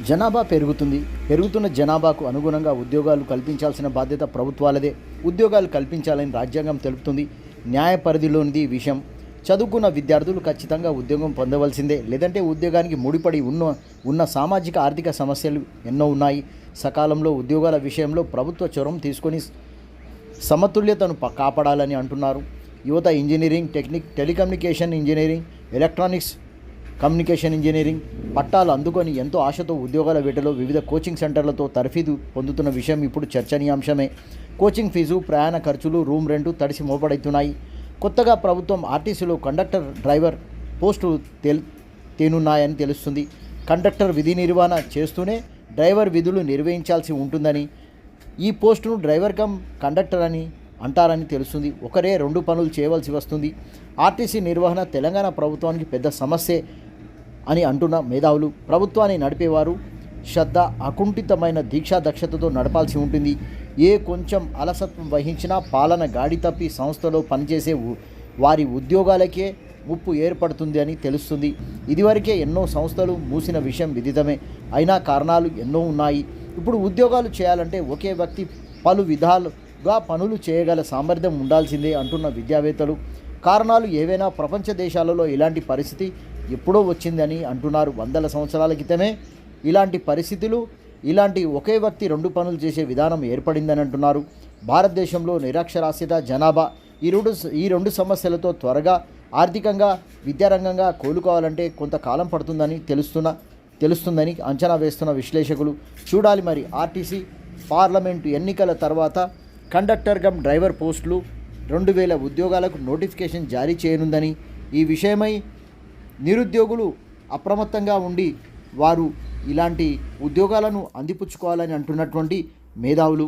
జనాభా పెరుగుతుంది. పెరుగుతున్న జనాభాకు అనుగుణంగా ఉద్యోగాలు కల్పించాల్సిన బాధ్యత ప్రభుత్వాలదే. ఉద్యోగాలు కల్పించాలని రాజ్యాంగం తెలుపుతుంది. న్యాయ పరిధిలోనిది విషయం. చదువుకున్న విద్యార్థులు ఖచ్చితంగా ఉద్యోగం పొందవలసిందే. లేదంటే ఉద్యోగానికి ముడిపడి ఉన్న ఉన్న సామాజిక ఆర్థిక సమస్యలు ఎన్నో ఉన్నాయి. సకాలంలో ఉద్యోగాల విషయంలో ప్రభుత్వ చొరవ తీసుకొని సమతుల్యతను కాపాడాలని అంటున్నారు. యువత engineering technique telecommunication engineering electronics communication engineering పట్టాలు అందుకొని ఎంతో ఆశతో ఉద్యోగాల వేటలో వివిధ కోచింగ్ సెంటర్లతో తర్ఫీదు పొందుతున్న విషయం ఇప్పుడు చర్చనీయాంశమే. కోచింగ్ ఫీజు ప్రయాణ ఖర్చులు రూమ్ రెంటు తడిసి మోపడవుతున్నాయి కొత్తగా ప్రభుత్వం ఆర్టీసీలో కండక్టర్ డ్రైవర్ పోస్టులు తెల్ తేనున్నాయని తెలుస్తుంది. కండక్టర్ విధి నిర్వహణ చేస్తూనే డ్రైవర్ విధులు నిర్వహించాల్సి ఉంటుందని ఈ పోస్టును డ్రైవర్ కమ్ కండక్టర్ అని అంటారని తెలుస్తుంది. ఒకరే రెండు పనులు చేయవలసి వస్తుంది. ఆర్టీసీ నిర్వహణ తెలంగాణ ప్రభుత్వానికి పెద్ద సమస్యే అని అంటున్న మేధావులు. ప్రభుత్వాన్ని నడిపేవారు శ్రద్ధ అకుంఠితమైన దీక్షా దక్షతతో నడపాల్సి ఉంటుంది. ఏ కొంచెం అలసత్వం వహించినా పాలన గాడి తప్పి సంస్థలో పనిచేసే వారి ఉద్యోగాలకే ముప్పు ఏర్పడుతుంది అని తెలుస్తుంది. ఇదివరకే ఎన్నో సంస్థలు మూసిన విషయం విదితమే. అయినా కారణాలు ఎన్నో ఉన్నాయి. ఇప్పుడు ఉద్యోగాలు చేయాలంటే ఒకే వ్యక్తి పలు విధాలు గా పనులు చేయగల సామర్థ్యం ఉండాల్సిందే అంటున్న విద్యావేత్తలు. కారణాలు ఏవైనా ప్రపంచ దేశాలలో ఇలాంటి పరిస్థితి ఎప్పుడో వచ్చిందని అంటున్నారు వందల సంవత్సరాల క్రితమే. ఇలాంటి పరిస్థితులు ఇలాంటి ఒకే వ్యక్తి రెండు పనులు చేసే విధానం ఏర్పడిందని అంటున్నారు. భారతదేశంలో నిరక్షరాస్యత జనాభా. ఈ రెండు ఈ రెండు సమస్యలతో త్వరగా ఆర్థికంగా విద్యారంగంగా కోలుకోవాలంటే కొంతకాలం పడుతుందని తెలుస్తున్న తెలుస్తుందని అంచనా వేస్తున్న విశ్లేషకులు. చూడాలి మరి ఆర్టీసీ పార్లమెంటు ఎన్నికల తర్వాత కండక్టర్ గమ్ డ్రైవర్ పోస్టులు రెండు వేల ఉద్యోగాలకు నోటిఫికేషన్ జారీ చేయనుందని ఈ విషయమై నిరుద్యోగులు అప్రమత్తంగా ఉండి వారు ఇలాంటి ఉద్యోగాలను అందిపుచ్చుకోవాలని అంటున్నటువంటి మేధావులు.